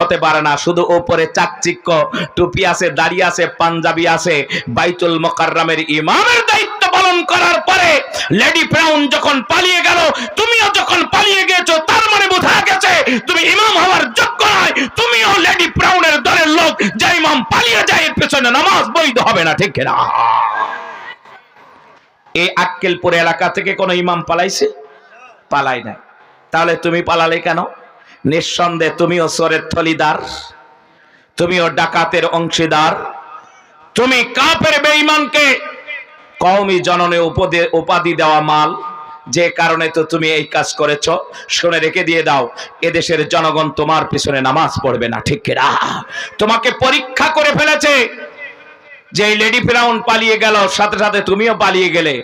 হতে পারে না। শুধু ওপরে চাকচিক্য, টুপি আছে, দাড়ি আছে, পাঞ্জাবি আছে। বাইতুল মোকাররামের ইমামের দায়িত্ব পালন করার পরে লেডি ব্রাউন যখন পালিয়ে গেল, তুমিও যখন পালিয়ে গেছো তার মানে বোঝা গেছে তুমি ইমাম হওয়ার যোগ্য নয়। তুমিও লেডি ব্রাউনের দলের লোক, যে ইমাম পালিয়ে যায়, এর পেছনে নামাজ বৈধ হবে না, ঠিক না এই আক্কেলপুর এলাকা থেকে কোনো ইমাম পালাইছে? পালাই নাই। তাহলে তুমি পালালে কেন? নিঃসন্দেহে তুমিও সরের থলিদার, তুমিও ডাকাতের অংশীদার, তুমি কাপের বেঈমানকে কওমি জননে উপদে, উপাধি দেওয়া মাল, যে কারণে তো তুমি এই কাজ করেছ, শুনে রেখে দিয়ে দাও, এদেশের জনগণ তোমার পিছনে নামাজ পড়বে না, ঠিক না তোমাকে পরীক্ষা করে ফেলেছে যে লেডি ফিরাউন পালিয়ে গেল, সাথে সাথে তুমিও পালিয়ে গেলে।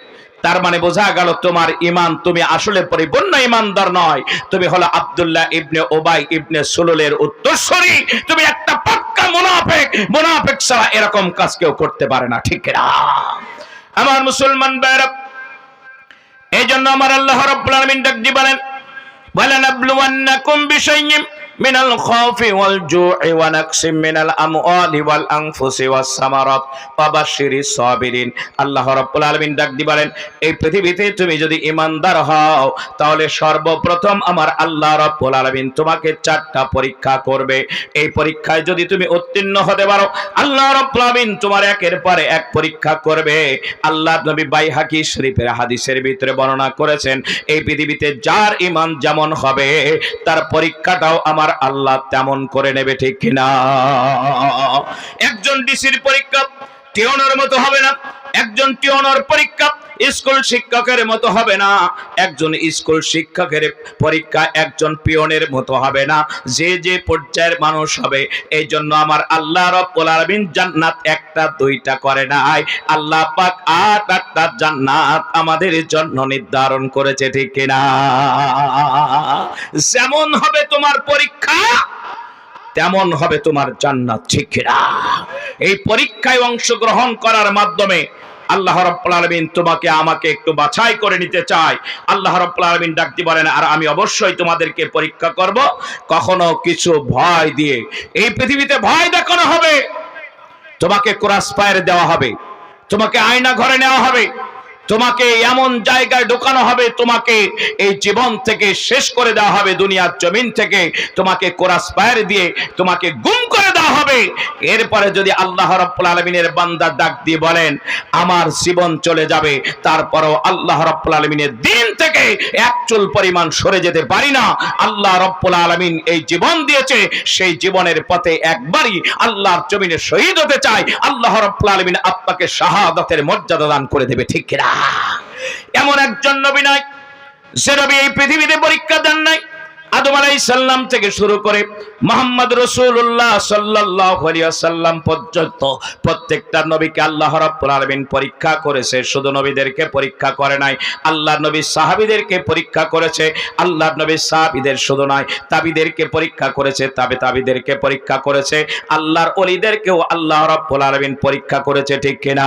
তার মানে বোঝা গেল তোমার ইমান তুমি আসলে পরিপূর্ণ ইমানদার নয়। তুমি হলো আবদুল্লাহ ইবনে ওবাই ইবনে সুলুলের উত্তরসূরি। তুমি একটা পাক্কা মুনাফেক। মুনাফেক ছাড়া এরকম কাজ কেউ করতে পারে না, ঠিক না আমার মুসলমান ভাইরা এই জন্য আমার আল্লাহ রাব্বুল আলামিন ডাক দিয়ে বলেন, ওয়ালানাবলুওয়ান্নাকুম বিশাইয়্যিম মিনাল খাউফি ওয়াল জু'i ওয়া নাকসিম মিনাল আমওয়ালি ওয়াল আনফুসি ওয়াস সামারাত ওয়া বাশশিরিস সাবিরিন। আল্লাহ রাব্বুল এই পৃথিবীতে তুমি যদি ঈমানদার হও, তাহলে সর্বপ্রথম আমার আল্লাহ রাব্বুল আলামিন তোমাকে চারটা পরীক্ষা করবে। এই পরীক্ষায় যদি তুমি উত্তীর্ণ হতে পারো, আল্লাহ রাব্বুল আলামিন তোমার একের পরে এক পরীক্ষা করবে। আল্লাহ নবী বাইহাকি শরীফের হাদিসের ভিতরে বর্ণনা করেছেন, এই পৃথিবীতে যার ঈমান যেমন হবে, তার পরীক্ষাটাও আমার আল্লাহ তেমন করে নেবে ঠিক কিনা? একজন ডিসির পরীক্ষা টিওনের মতো হবে না। একজন টিওনর পরীক্ষা স্কুল শিক্ষকের মতো হবে না। একজন স্কুল শিক্ষকের পরীক্ষা একজন পিয়নের মতো হবে না। যে যে পর্যায়ের মানুষ হবে এই জন্য আমার আল্লাহ রব্বুল আলামিন জান্নাত একটা, দুইটা করে নাই। আল্লাহ পাক আট আটটা জান্নাত আমাদের জন্য নির্ধারণ করেছে, ঠিক কিনা? যেমন হবে তোমার পরীক্ষা, তেমন হবে তোমার জান্নাত, ঠিক কিনা? এই পরীক্ষায় অংশগ্রহণ করার মাধ্যমে আল্লাহ রব্বুল আলামিন তোমাকে, আমাকে একটু বাছাই করে নিতে চাই আল্লাহ রব্বুল আলামিন ডাকতে বলেন, আর আমি অবশ্যই তোমাদেরকে পরীক্ষা করব। কখনো কিছু ভয় দিয়ে। এই পৃথিবীতে ভয় দেখানো হবে। তোমাকে ক্রস ফায়ার দেওয়া হবে। তোমাকে আয়না ঘরে নেওয়া হবে। তোমাকে এমন জায়গায় ঢোকানো হবে, তোমাকে এই জীবন থেকে শেষ করে দেওয়া হবে, দুনিয়ার জমিন থেকে তোমাকে কোরাস পায়ের দিয়ে তোমাকে গুম করে দেওয়া হবে। এরপরে যদি আল্লাহ রাব্বুল আলামিনের বান্দা ডাক দিয়ে বলেন, আমার জীবন চলে যাবে তারপরও আল্লাহ রাব্বুল আলামিনের দিন থেকে এক চুল পরিমাণ সরে যেতে পারি না। আল্লাহ রাব্বুল আলামিন এই জীবন দিয়েছে, সেই জীবনের পথে একবারই আল্লাহর জমিনে শহীদ হতে চাই আল্লাহ রাব্বুল আলামিন আপনাকে শাহাদাতের মর্যাদা দান করে দেবে, ঠিক কিনা? এমন একজন নবী নাই, যে নবী এই পৃথিবীতে পরীক্ষা দেন নাই, আদম আলাইহিস সালাম থেকে শুরু করে মোহাম্মদ আলাইহি ওয়াসাল্লাম পর্যন্ত প্রত্যেকটা নবীকে আল্লাহ রাব্বুল আলামিন পরীক্ষা করেছে। শুধু নবীদেরকে পরীক্ষা করে নাই, আল্লাহর নবী সাহাবীদেরকে পরীক্ষা করেছে, আল্লাহর নবী সাহাবীদের শুধু নয় তাবিদেরকে পরীক্ষা করেছে, তাবে তাবিদেরকে পরীক্ষা করেছে, আল্লাহর ওলিদেরকেও আল্লাহ রাব্বুল আলামিন পরীক্ষা করেছে, ঠিক কিনা?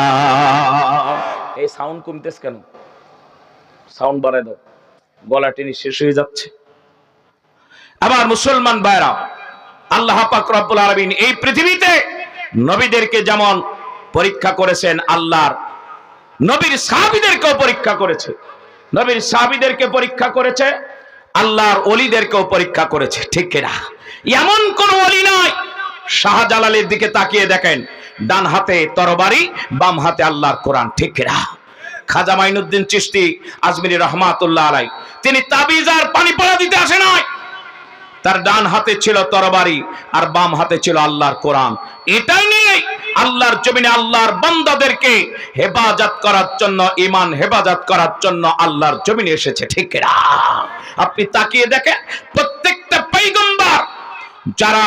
এই সাউন্ড কমতেছ কেন? সাউন্ড বাড়াই দাও। গলা টেনে শেষ হয়ে যাচ্ছে। আবার মুসলমান ভাইরা আল্লাহ পাক রব্বুল আলামিন এই পৃথিবীতে নবীদেরকে যেমন পরীক্ষা করেছেন, আল্লাহর নবীর সাহাবীদেরকেও পরীক্ষা করেছে। নবীর সাহাবীদেরকে পরীক্ষা করেছে, আল্লাহর অলিদেরকেও পরীক্ষা করেছে, ঠিক কিনা? এমন কোন অলি নয় শাহজালালের দিকে তাকিয়ে দেখেন, ডান হাতে তরবারি, বাম হাতে আল্লাহর কোরআন, ঠিক কিনা? খাজা মাইনুদ্দিন চিশতি, আজমিরি রহমাতুল্লাহ আলাই তিনি তাবিজ আর পানি পড়া দিতে আসে নয় তার ডান হাতে ছিল তরবারি আর বাম হাতে ছিল আল্লাহর কোরআন। এটাই নিয়ে আল্লাহর জমিনে আল্লাহর বান্দাদেরকে হেফাজত করার জন্য ইমান হেফাজত করার জন্য আল্লাহর জমিনে এসেছে, ঠিক না আপনি তাকিয়ে দেখেন, প্রত্যেকটা পৈগম্বর যারা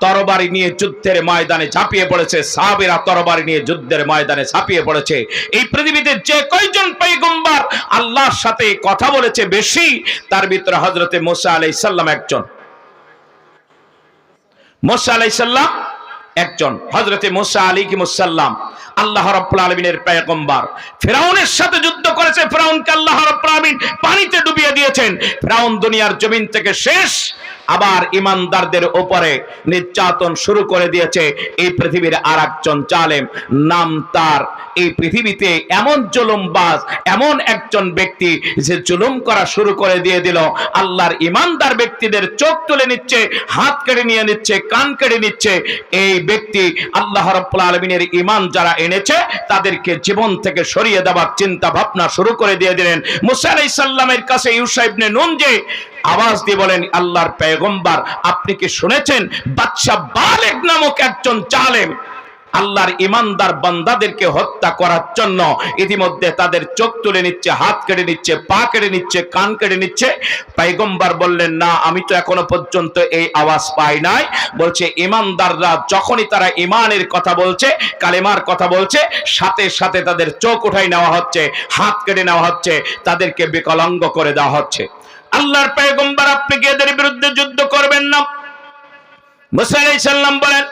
তরবারি নিয়ে যুদ্ধের ময়দানে ঝাঁপিয়ে পড়েছে। সাহাবেরা তরবারি নিয়ে যুদ্ধের ময়দানে ঝাঁপিয়ে পড়েছে। এই পৃথিবীতে যে কয়জন পৈগম্বর আল্লাহর সাথে কথা বলেছে বেশি, তার ভিতরে হজরতে মোসা আলাইহিস সালাম একজন। মোসা আলাইসাল্লাম একজন। হজরতে মোসা আলী কি মুসাল্লাম আল্লাহ রাব্বুল আলামিনের পয়গম্বর। ফেরাউনের সাথে যুদ্ধ করেছে। ফেরাউনকে আল্লাহ রাব্বুল আলামিন দিয়েছেন ফেরাউন দুনিয়ার জমিন থেকে শেষ। আবার ইমানদারদের উপরে নির্যাতন শুরু করে দিয়েছে। এই পৃথিবীর আর একজন জালেম, নাম তার। এই পৃথিবীতে এমন জুলুমবাজ, এমন একজন ব্যক্তি যে জুলুম করা শুরু করে দিয়ে দিল। আল্লাহর ইমানদার ব্যক্তিদের চোখ তুলে নিচ্ছে, হাত কেড়ে নিয়ে নিচ্ছে, কান কেড়ে নিচ্ছে। এই ব্যক্তি আল্লাহ রাব্বুল আলামিনের ইমান যারা এনেছে, তাদেরকে জীবন থেকে সরিয়ে দেওয়ার চিন্তা ভাবনা শুরু করে দিয়ে দিলেন। মুসা আলাইহিস সালামের কাছে ইউসা নে নুন যে আওয়াজ দিয়ে বলেন, আল্লাহর পেগম্বার, আপনি কি শুনেছেন? বাদশাহ বালেক নামক একজন জালেম আল্লাহর ইমানদার বান্দাদেরকে হত্যা করার জন্য ইতিমধ্যে তাদের চোখ তুলে নিচ্ছে, হাত কেটে নিচ্ছে, পা কেটে নিচ্ছে, কান কেটে নিচ্ছে। পাইগম্বার বললেন, না, আমি তো এখনও পর্যন্ত এই আওয়াজ পাই নাই। বলছে, ইমানদাররা যখনই তারা ইমানের কথা বলছে, কালেমার কথা বলছে, সাথে সাথে তাদের চোখ উঠাই নেওয়া হচ্ছে, হাত কেটে নেওয়া হচ্ছে, তাদেরকে বিকলাঙ্গ করে দেওয়া হচ্ছে। আল্লাহর পেগম্বর আপনি কি এদের বিরুদ্ধে যুদ্ধ করবেন না? মুসা আলাইহিস সালাম বলেন,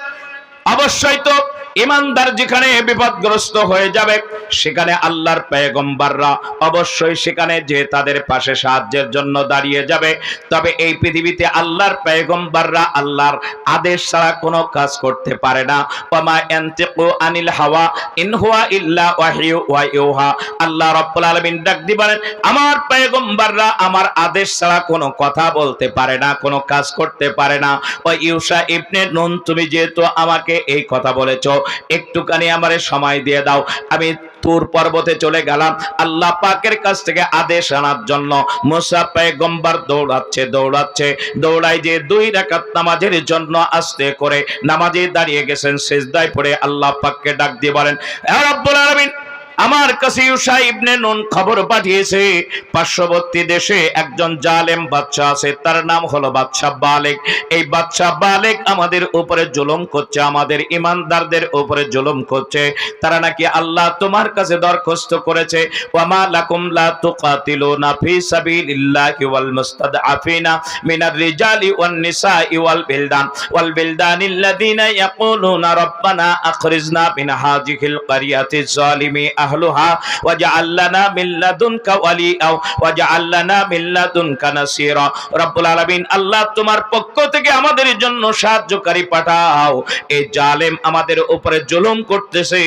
অবশ্যই তো ইমানদার যেখানে বিপদগ্রস্ত হয়ে যাবে, সেখানে আল্লাহর পেগম্বাররা অবশ্যই সেখানে যে তাদের পাশে সাহায্যের জন্য দাঁড়িয়ে যাবে। তবে এই পৃথিবীতে আল্লাহর পেগম্বাররা আল্লাহর আদেশ ছাড়া কোনো কাজ করতে পারে না। ওমা ইয়ান্তিকু আনিল হাওয়া, ইন হুয়া ইল্লা ওয়াহিয়ু ওয়া ইউহা। আল্লাহ রাব্বুল আলামিন ডাক দি বলেন, আমার পেগম্বাররা আমার আদেশ ছাড়া কোনো কথা বলতে পারে না, কোনো কাজ করতে পারে না। ও ইউসা ইবনে নুন, তুমি যেহেতু আমাকে এই কথা বলেছ একটুখানি আমারে সময় দিয়ে দাও। আমি তুর পর্বতে চলে গেলাম। আল্লাহ পাকের কাছ থেকে আদেশ আনার জন্য মুসা পেগম্বার দৌড়াচ্ছে দৌড়াচ্ছে। দৌড়াই যে দুই রাকাত নামাজের জন্য আস্তে করে নামাজে দাঁড়িয়ে গেছেন, সেজদায় পড়ে আল্লাহ পাককে ডাক দিয়ে বলেন "হে রব্বুল আলামিন আমার কাছে ইউসা ইবনে নুন খবর পাঠিয়েছে। পার্শ্ববর্তী দেশে একজন জালেম বাচ্চা আছে, তার নাম হলো বাদশা বালেক। এই বাদশা বালেক আমাদের উপরে জুলুম করছে, আমাদের ইমানদারদের উপরে জুলুম করছে। তারা নাকি আল্লাহ তোমার কাছে দরখাস্ত করেছে, ওয়ামা লাকুম লা তুকাতিলুনা ফি সাবিলিল্লাহি ওয়াল মুস্তাদআফিনা মিনার রিজালি ওয়ান নিসাই ওয়াল বিলদান। ওয়াল বিলদানিল্লাযিনা ইয়াকুলুনা রাব্বানা আখরিজনা মিন হাযিহিল ক্বরিয়াতিজ জালিমি আহলুহা ওয়াজআল লানা মিন লাদুনকা ওয়ালিয়া ওয়াজআল লানা মিন লাদুনকা নাসীরা। আলামিন, আল্লাহ তোমার পক্ষ থেকে আমাদের জন্য সাহায্যকারী পাঠাও। এই জালেম আমাদের উপরে জুলুম করতেছে।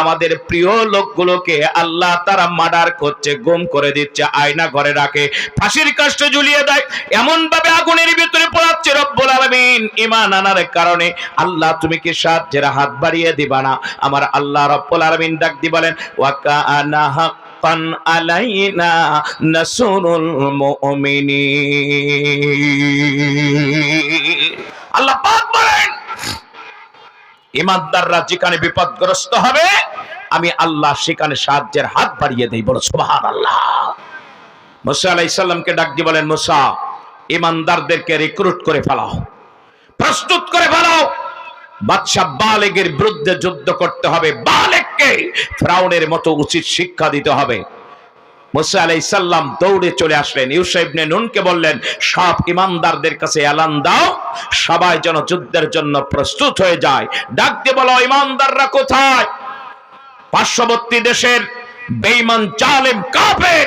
আমাদের প্রিয় লোকগুলোকে আল্লাহ তারা মার্ডার করছে, গুম করে দিচ্ছে, আয়না ঘরে রাখে, ফাঁসির কাষ্টে ঝুলিয়ে দেয় এমন ভাবে আগুনের ভিতরে পড়াচ্ছে রব্বুল আলামিন। ঈমান আনার কারণে আল্লাহ তুমি কি সাহায্যের হাত বাড়িয়ে দিবা না? আমার আল্লাহ রব্বুল আলামিন ডাক দি বলেন ওয়া কানা হাক্কান ইমানদাররা যেখানে বিপদগ্রস্ত হবে, আমি আল্লাহ সেখানে সাহায্যের হাত বাড়িয়ে দেই। বড় সুবহান আল্লাহ মুসা আলাইহিস সালামকে ডাক দিয়ে বলেন, মুসা, ইমানদারদেরকে রিক্রুট করে ফেলাও, প্রস্তুত করে ফেলাও। বাদশাহ বালেগের বিরুদ্ধে যুদ্ধ করতে হবে ফ্রাউনের মতো উচিত শিক্ষা দিতে হবে। দৌড়ে চলে আসলেন। ইউসা ইবনে নুনকে বললেন, সব ইমানদারদের কাছে এলান দাও, সবাই যেন যুদ্ধের জন্য প্রস্তুত হয়ে যায়। ডাক দিয়ে বলো, ইমানদাররা কোথায়? পার্শ্ববর্তী দেশের বেঈমান জালেম কাফের।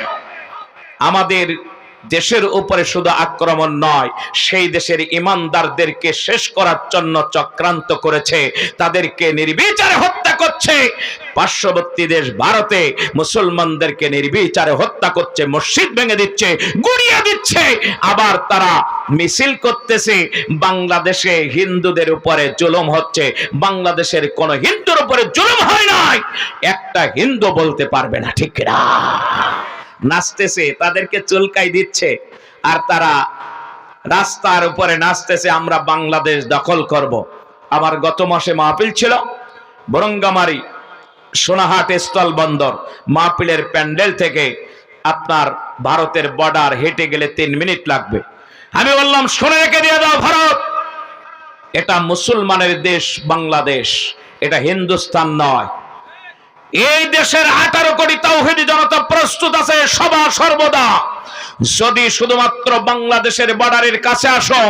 আমাদের দেশের উপরে শুধু আক্রমণ নয়, সেই দেশের ইমানদারদেরকে শেষ করার জন্য চক্রান্ত করেছে। তাদেরকে নির্বিচারে হত্যা করছে। পার্শ্ববর্তী দেশ ভারতে মুসলমানদেরকে নির্বিচারে হত্যা করছে, মসজিদ ভেঙে দিচ্ছে, গুড়িয়ে দিচ্ছে। আবার তারা মিছিল করতেছে। বাংলাদেশে হিন্দুদের উপরে জুলুম হচ্ছে। বাংলাদেশের কোন হিন্দুর উপরে জুলুম হয় নাই। একটা হিন্দু বলতে পারবে না, ঠিক না নাচতেছে, তাদেরকে চুলকাই দিচ্ছে, আর তারা রাস্তার উপরে নাচতেছে, আমরা বাংলাদেশ দখল করব। আমার গত মাসে মাহফিল ছিল, বরঙ্গামারি সোনাহাট স্থল বন্দর, মাহফিলের প্যান্ডেল থেকে আপনার ভারতের বর্ডার হেঁটে গেলে তিন মিনিট লাগবে। আমি বললাম, শুনে রেখে দিয়ে দাও ভারত! এটা মুসলমানের দেশ, বাংলাদেশ, এটা হিন্দুস্তান নয়। এই দেশের আঠারো কোটি তাওহিদি জনতা প্রস্তুত আছে সবা সর্বদা। যদি শুধুমাত্র বাংলাদেশের বর্ডারের কাছে আসো,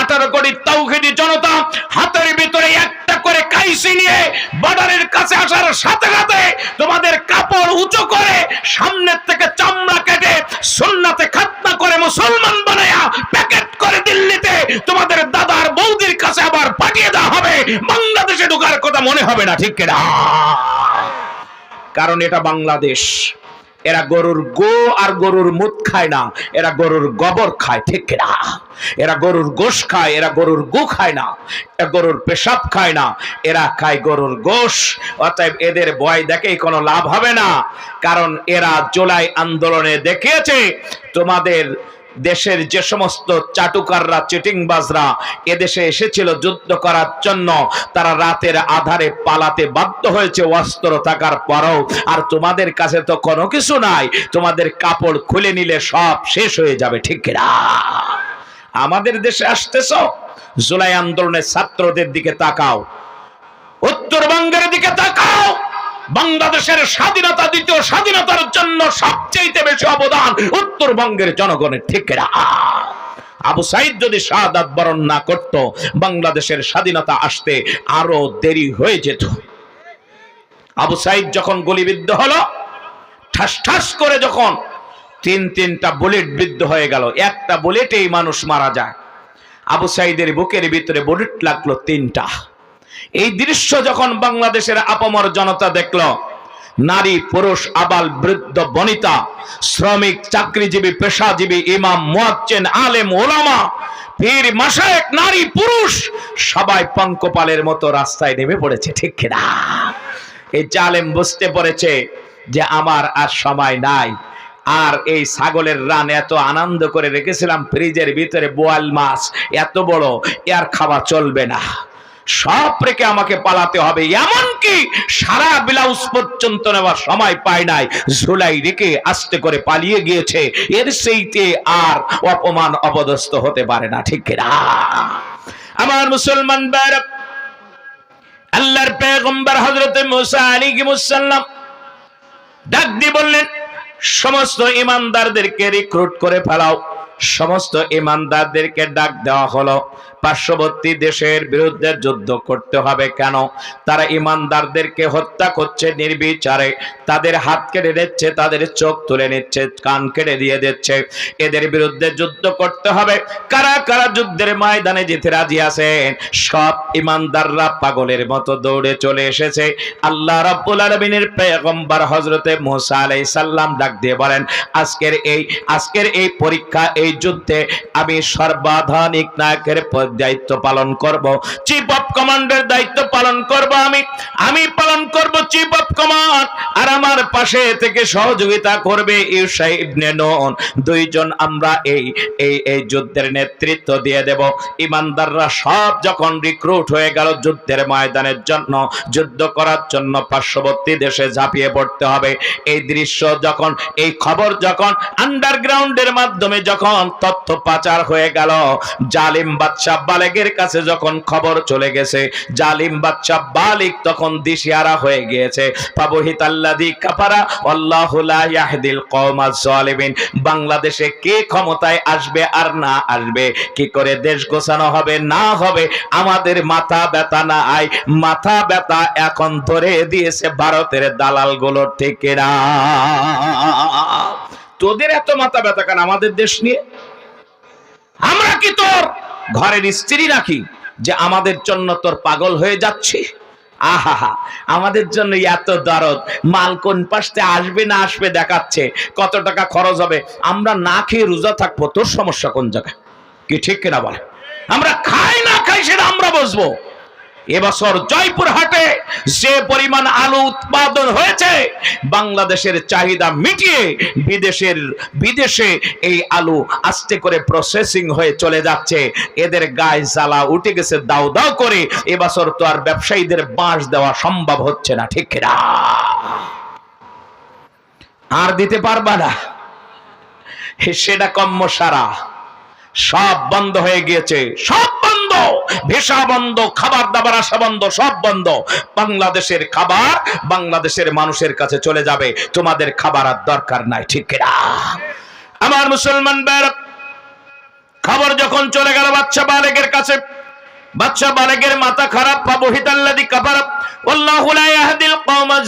আঠারো কোটি তাওহিদি জনতা হাতের ভিতরে একটা করে কাইসি নিয়ে বর্ডারের কাছে আসার সাথে সাথে তোমাদের কাপড় উঁচু করে সামনের থেকে চামড়া কেটে সুন্নাতে খাতনা করে মুসলমান বানায়া প্যাকেট করে দিল্লিতে তোমাদের দাদার বৌদির কাছে আবার পাঠিয়ে দেওয়া হবে। বাংলাদেশে ঢোকার কথা মনে হবে না, ঠিক না কারণ এটা বাংলাদেশ। এরা গরুর গো আর গরুর মুদ খায় না, এরা গরুর গোবর খায়, ঠিক না এরা গরুর গোশ খায়, এরা গরুর গু খায় না, এরা গরুর পেশাব খায় না, এরা খায় গরুর গোশ। অতএব এদের ভয় দেখেই কোনো লাভ হবে না, কারণ এরা জুলাই আন্দোলনে দেখিয়েছে, তোমাদের দেশের যে সমস্ত চাটুকাররা, চিটিংবাজরা এদেশে এসেছিল যুদ্ধ করার জন্য, তারা রাতের আধারে পালাতে বাধ্য হয়েছে অস্ত্র থাকার পরও। আর তোমাদের কাছে তো কোনো কিছু নাই, তোমাদের কাপড় খুলে নিলে সব শেষ হয়ে যাবে, ঠিক না আমাদের দেশে আসতেছ? জুলাই আন্দোলনের ছাত্রদের দিকে তাকাও। উত্তরবঙ্গের দিকে তাকাও। বাংলাদেশের স্বাধীনতা, দ্বিতীয় স্বাধীনতার জন্য সবচেয়ে বেশি অবদান উত্তরবঙ্গের জনগণের ঠিক না আবু সাইদ যদি শাহাদাত বরণ না করত, বাংলাদেশের স্বাধীনতা আসতে আরও দেরি হয়ে যেত। আবু সাইদ যখন গুলিবিদ্ধ হলো, ঠাস ঠাস করে যখন তিন তিনটা বুলেট বিদ্ধ হয়ে গেল, একটা বুলেটেই মানুষ মারা যায়। আবু সাইদের বুকের ভিতরে বুলেট লাগল তিনটা। এই দৃশ্য যখন বাংলাদেশের আপামর জনতা দেখল, নারী, পুরুষ, আবাল, বৃদ্ধ, বনিতা, শ্রমিক, চাকরিজীবী, পেশাজীবী, ইমাম, মুয়াজ্জিন, আলেম ওলামা পীর মাশায়েখ নারী, পুরুষ, সবাই পঙ্কপালের মতো রাস্তায় নেমে পড়েছে, ঠিক কিনা? এই জালেম বুঝতে পড়েছে যে আমার আর সময় নাই। আর এই ছাগলের রান এত আনন্দ করে রেখেছিলাম, ফ্রিজের ভিতরে বোয়াল মাছ এত বড়, এর খাওয়া চলবে না। সব রেখে আমাকে পালাতে হবে। এমনকি সারা ব্লাউজ পর্যন্ত নেওয়ার সময় পায় নাই। ঝুলাই রেখে আস্তে করে পালিয়ে গিয়েছে। এর সেইতে আর অপমান অপদস্থ হতে পারে না, ঠিক না আমার মুসলমান ভাইরা আল্লাহর পেগম্বর হযরত মুসা আলাইহিস সালাম ডাক দিয়ে বললেন, সমস্ত ইমানদারদেরকে রিক্রুট করে ফেলাও। সমস্ত ইমানদারদেরকে ডাক দেওয়া হলো। পার্শ্ববর্তী দেশের বিরুদ্ধে যুদ্ধ করতে হবে কেন? তারা ইমানদারদেরকে হত্যা করছে নির্বিচারে। তাদের হাত কেটে দিচ্ছে, তাদের চোখ তুলে নিচ্ছে, কান কেটে দিয়ে দিচ্ছে। এদের বিরুদ্ধে যুদ্ধ করতে হবে। কারা কারা যুদ্ধের ময়দানে যেতে রাজি আছেন? সব ইমানদাররা পাগলের মতো দৌড়ে চলে এসেছে। আল্লাহ রাব্বুল আলামিনের পেগম্বর হযরতে মুসা আলাইহিস সালাম ডাক দিয়ে বলেন, আজকের এই আজকের এই পরীক্ষা এই যুদ্ধে আমি সর্বাধানিক নায়কের দায়িত্ব পালন করব। চিফ অফ কমান্ডের দায়িত্ব পালন করব আমি। আমি পালন করব চিফ অফ কমান্ড আর আমার পাশে থেকে সহযোগিতা করবে ইউসা ইবনে নুন। দুইজন আমরা এই এই এই যুদ্ধের নেতৃত্ব দিয়ে দেব। ইমানদাররা সব যখন রিক্রুট হয়ে গেল যুদ্ধের ময়দানের জন্য, যুদ্ধ করার জন্য পার্শ্ববর্তী দেশে ঝাঁপিয়ে পড়তে হবে। এই দৃশ্য যখন, এই খবর যখন আন্ডারগ্রাউন্ডের মাধ্যমে যখন তথ্য পাচার হয়ে গেল। জালিম বাদশাহ বালেগের কাছে যখন খবর চলে গেছে, জালিম বাদশাহ বালিক তখন দিশিয়ারা হয়ে গিয়েছে। পাবহিত আল্লাদি কাফারা, আল্লাহু লা ইয়াহদিল কওমাজ জালিমিন বাংলাদেশে কে ক্ষমতায় আসবে আর না আসবে? কি করে দেশ গোছানো হবে, না হবে? আমাদের মাথা ব্যথা না আয়। মাথা ব্যথা এখন ধরে দিয়েছে ভারতের দালালগুলোর থেকে না তোদের এত মাথা ব্যথা কেন আমাদের দেশ নিয়ে? আমরা কি তোর ঘরের স্ত্রী নাকি যে আমাদের জন্য তোর পাগল হয়ে যাচ্ছে? আমাদের জন্য এত দরদ। মাল কোন পাশে আসবে না আসবে দেখাচ্ছে। কত টাকা খরচ হবে? আমরা না খেয়ে রোজা থাকব, তোর সমস্যা কোন জায়গায়? কি ঠিক কিনা বলে? আমরা খাই না খাই সেটা আমরা বসবো এবছর জয়পুরহাটে যে পরিমাণ আলু উৎপাদন হয়েছে, বাংলাদেশের চাহিদা মিটিয়ে বিদেশের, বিদেশে এই আলু আস্তে করে প্রসেসিং হয়ে চলে যাচ্ছে। এদের গায়ে জ্বালা উঠে গেছে, দাও দাও করে। এবছর তো আর ব্যবসায়ীদের বাঁশ দেওয়া সম্ভব হচ্ছে না, ঠিক না আর দিতে পারবা না। সেটা কম্ম সারা সব বন্ধ হয়ে গিয়েছে, সব ভিসা বন্ধ খাবার দাবার আসা বন্ধ সব বন্ধ। বাংলাদেশের খাবার বাংলাদেশের মানুষের কাছে চলে যাবে তোমাদের খাবার আর দরকার নাই ঠিক না আমার মুসলমান ভাইরা, খবর যখন চলে গেল বাচ্চা বালেকের কাছে বাচ্চা বালেকের মাথা খারাপ পাবো হিতাল্লাদি ইয়াহদিল কওমাজ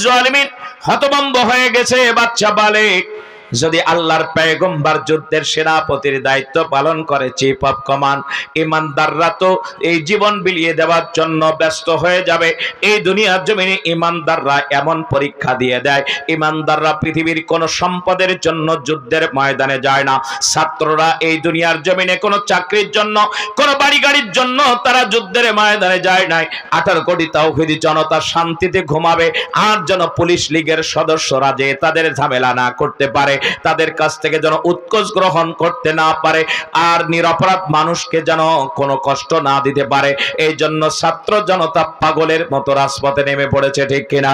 হয়ে গেছে বাচ্চা বালেক। যদি আল্লাহর পেগম্বার যুদ্ধের সেনাপতির দায়িত্ব পালন করে চিফ অফ কমান্ড ইমানদাররা তো এই জীবন বিলিয়ে দেওয়ার জন্য ব্যস্ত হয়ে যাবে। এই দুনিয়ার জমিনে ইমানদাররা এমন পরীক্ষা দিয়ে দেয়, ইমানদাররা পৃথিবীর কোন সম্পদের জন্য যুদ্ধের ময়দানে যায় না। ছাত্ররা এই দুনিয়ার জমিনে কোনো চাকরির জন্য, কোন বাড়ি গাড়ির জন্য তারা যুদ্ধের ময়দানে যায় নাই। আঠারো কোটি তাওহিদি জনতা শান্তিতে ঘুমাবে, আর যেন পুলিশ লীগের সদস্যরা যে তাদের ঝামেলা না করতে পারে তাদের কাছ থেকে যেন উৎকোচ গ্রহণ করতে না পারে আর নিরপরাধ মানুষকে যেন কোনো কষ্ট না দিতে পারে। এই জন্য ছাত্র জনতা পাগলের মতো রাজপথে নেমে পড়েছে, ঠিক কিনা?